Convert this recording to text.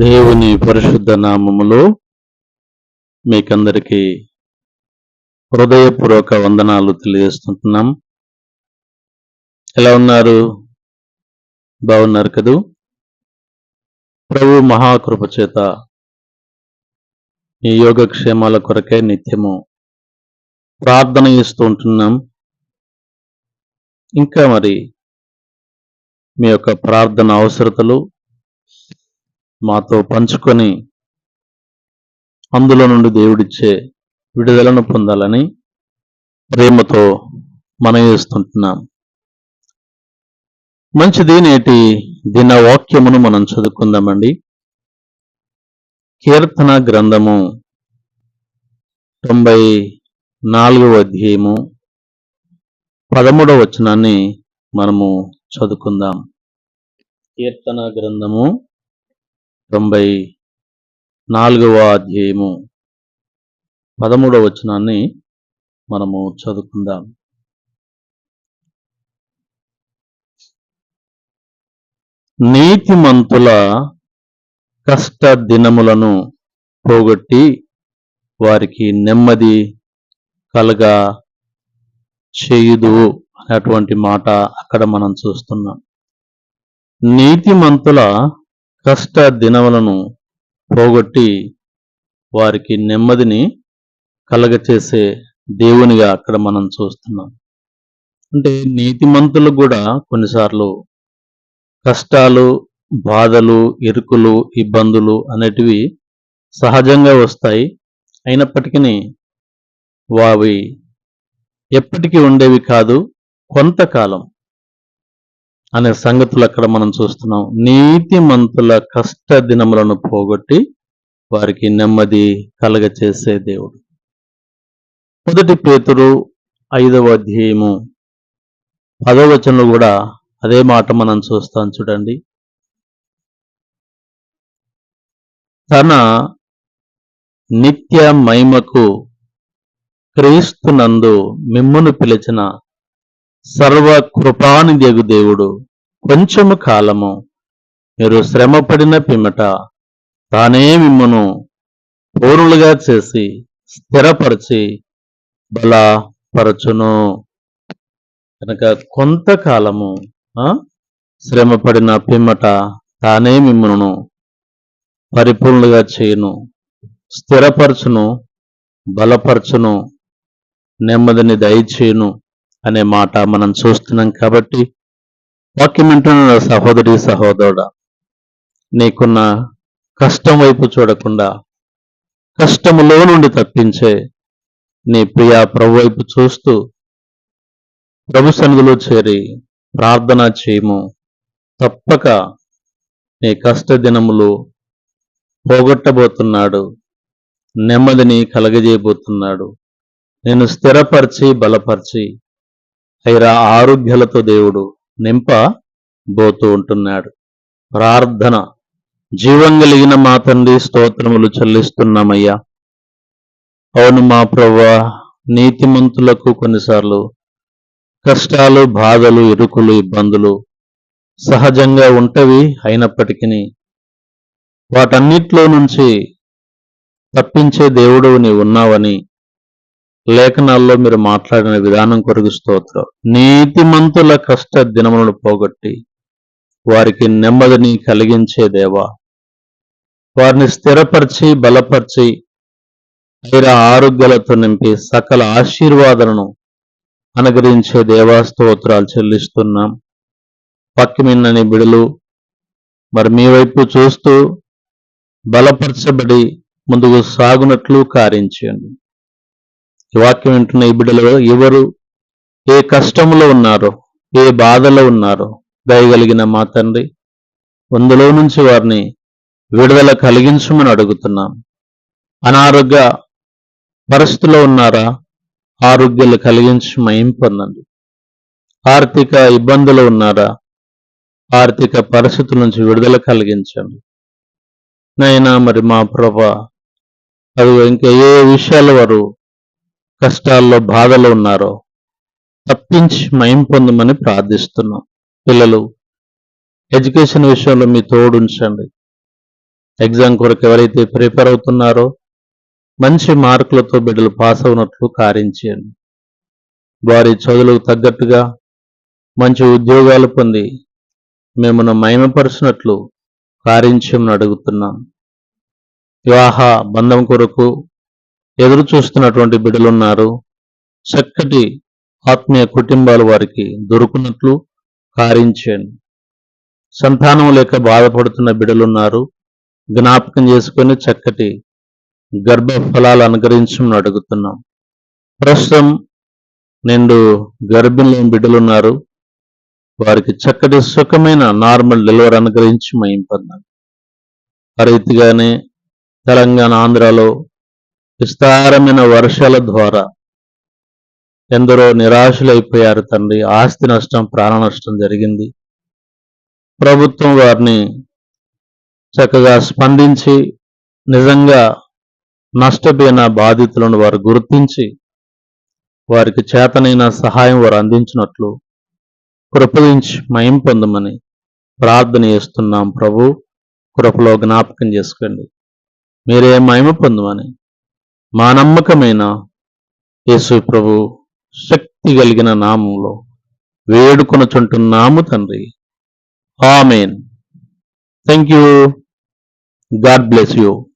దేవుని పరిశుద్ధ నామములో మీకందరికీ హృదయపూర్వక వందనాలు తెలియజేస్తుంటున్నాం. ఎలా ఉన్నారు? బాగున్నారు కదూ? ప్రభు మహాకృప చేత ఈ యోగక్షేమాల కొరకే నిత్యము ప్రార్థన చేస్తూ ఉంటున్నాం. ఇంకా మరి మీ యొక్క ప్రార్థన అవసరతలు మాతో పంచుకొని అందులో నుండి దేవుడిచ్చే విడుదలను పొందాలని ప్రేమతో మనయేస్తుంటున్నాం మంచిది నేటి దిన వాక్యమును మనం చదువుకుందామండి. కీర్తన గ్రంథము తొంభై నాలుగవ అధ్యాయము పదమూడవ వచనాన్ని మనము చదువుకుందాం. కీర్తన గ్రంథము తొంభై నాలుగవ అధ్యాయము పదమూడవ వచనాన్ని మనము చదువుకుందాం. నీతిమంతుల కష్ట దినములను పోగొట్టి వారికి నెమ్మది కలగా చేయుదు అనేటువంటి మాట అక్కడ మనం చూస్తున్నాం. నీతిమంతుల కష్ట దినములను పోగొట్టి వారికి నెమ్మదిని కలగచేసే దేవునిగా అక్కడ మనం చూస్తున్నాం. అంటే నీతిమంతులు కూడా కొన్నిసార్లు కష్టాలు బాధలు ఇరుకులు ఇబ్బందులు అనేటివి సహజంగా వస్తాయి. అయినప్పటికీ వావి ఎప్పటికీ ఉండేవి కాదు కొంతకాలం. అనే సంగతులు అక్కడ మనం చూస్తున్నాం. నీతిమంతుల కష్ట దినములను పోగొట్టి వారికి నెమ్మది కలగచేసే దేవుడు. మొదటి పేతుడు ఐదవ అధ్యాయము పదవ వచనంలో కూడా అదే మాట మనం చూస్తాం చూడండి. తన నిత్య మహిమకు క్రీస్తునందు మిమ్మును పిలిచిన సర్వ కృపానిదెగు దేవుడు కొంచెము కాలము మీరు శ్రమపడిన పిమ్మట తానే మిమ్మను పూర్ణులుగా చేసి స్థిరపరిచి బలపరచును. కనుక కొంతకాలము ఆ, శ్రమపడిన పిమ్మట తానే మిమ్మను పరిపూర్ణులుగా చేయును స్థిరపరచును బలపరచును నెమ్మదిని దయచేయును. అనే మాట మనం చూస్తున్నాం కాబట్టి వాక్యం వింటున్న సహోదరి సహోదరుడ నీకున్న కష్టం వైపు చూడకుండా కష్టములో నుండి తప్పించే నీ ప్రియ ప్రభు వైపు చూస్తూ ప్రభు సన్నిధిలో చేరి ప్రార్థన చేయము. తప్పక నీ కష్ట దినములు పోగొట్టబోతున్నాడు నెమ్మదిని కలగజేయబోతున్నాడు. నేను స్థిరపరిచి బలపరిచి ఐరా ఆరోగ్యాలతో దేవుడు నింప బోతూ ఉంటున్నాడు. ప్రార్థన. జీవం కలిగిన మా తండ్రి స్తోత్రములు చెల్లిస్తున్నామయ్యా. అవును మా ప్రవ్వా నీతిమంతులకు కొన్నిసార్లు కష్టాలు బాధలు ఇరుకులు ఇబ్బందులు సహజంగా ఉంటవి అయినప్పటికీ వాటన్నిట్లో నుంచి తప్పించే దేవుడు నీవు ఉన్నావని లేఖనాల్లో మీరు మాట్లాడిన విధానం కొరకు స్తోత్రం. నీతిమంతుల కష్ట దినములను పోగొట్టి వారికి నెమ్మదిని కలిగించే దేవా. వారిని స్థిరపరిచి బలపరిచి ఐర ఆరోగ్యాలతో నింపి సకల ఆశీర్వాదాలను అనుగ్రహించే దేవా స్తోత్రాలు చెల్లిస్తున్నాం. పక్కమిన్నని బిడులు మరి మీ వైపు చూస్తూ బలపరచబడి ముందుకు సాగునట్లు కారించండి ఈ వాక్యం వింటున్న ఈ బిడ్డలు ఎవరు ఏ కష్టంలో ఉన్నారో ఏ బాధలో ఉన్నారో దయగలిగిన మా తండ్రి అందులో నుంచి వారిని విడుదల కలిగించమని అడుగుతున్నాం. అనారోగ్య పరిస్థితిలో ఉన్నారా? ఆరోగ్యాలు కలిగించి మయం పొందండి. ఆర్థిక ఇబ్బందులు ఉన్నారా? ఆర్థిక పరిస్థితుల నుంచి విడుదల కలిగించండి. నైనా మరి మా ప్రభా అది ఇంకా ఏ విషయాల వారు కష్టాల్లో బాధలో ఉన్నారో తప్పించి మయం పొందమని ప్రార్థిస్తున్నాం. పిల్లలు ఎడ్యుకేషన్ విషయంలో మీ తోడుంచండి ఎగ్జామ్ కొరకు ఎవరైతే ప్రిపేర్ అవుతున్నారో మంచి మార్కులతో బిడ్డలు పాస్ అవునట్లు కారించేయండి వారి చదువులకు తగ్గట్టుగా మంచి ఉద్యోగాలు పొంది మిమ్మల్ని మయమపరిచినట్లు కార్యం అడుగుతున్నాం. వివాహ బంధం కొరకు ఎదురు చూస్తున్నటువంటి బిడ్డలున్నారు. చక్కటి ఆత్మీయ కుటుంబాలు వారికి దొరుకున్నట్లు కార్యం సంతానం లేక బాధపడుతున్న బిడ్డలున్నారు. జ్ఞాపకం చేసుకొని చక్కటి గర్భ ఫలాలు అనుగ్రహించమని అడుగుతున్నాం. ప్రస్తుతం నిండు గర్భిణీ బిడ్డలున్నారు. వారికి చక్కటి సుఖమైన నార్మల్ డెలివరీ అనుగ్రహించి మయం పొందాలి ఆ రీతిగానే తెలంగాణ ఆంధ్రాలో విస్తారమైన వర్షాల ద్వారా ఎందరో నిరాశలైపోయారు తండ్రి. ఆస్తి నష్టం ప్రాణ నష్టం జరిగింది. ప్రభుత్వం వారిని చక్కగా స్పందించి నిజంగా నష్టపోయిన బాధితులను వారు గుర్తించి వారికి చేతనైన సహాయం వారు అందించినట్లు కృపదించి మయం పొందమని ప్రార్థన చేస్తున్నాం ప్రభు. కృపలో జ్ఞాపకం చేసుకోండి. మీరే మహిమ పొందమని మా నమ్మకమైన యేసు ప్రభు శక్తి కలిగిన నామంలో వేడుకొనచుంటున్నాము తండ్రి. Amen. Thank you God bless you.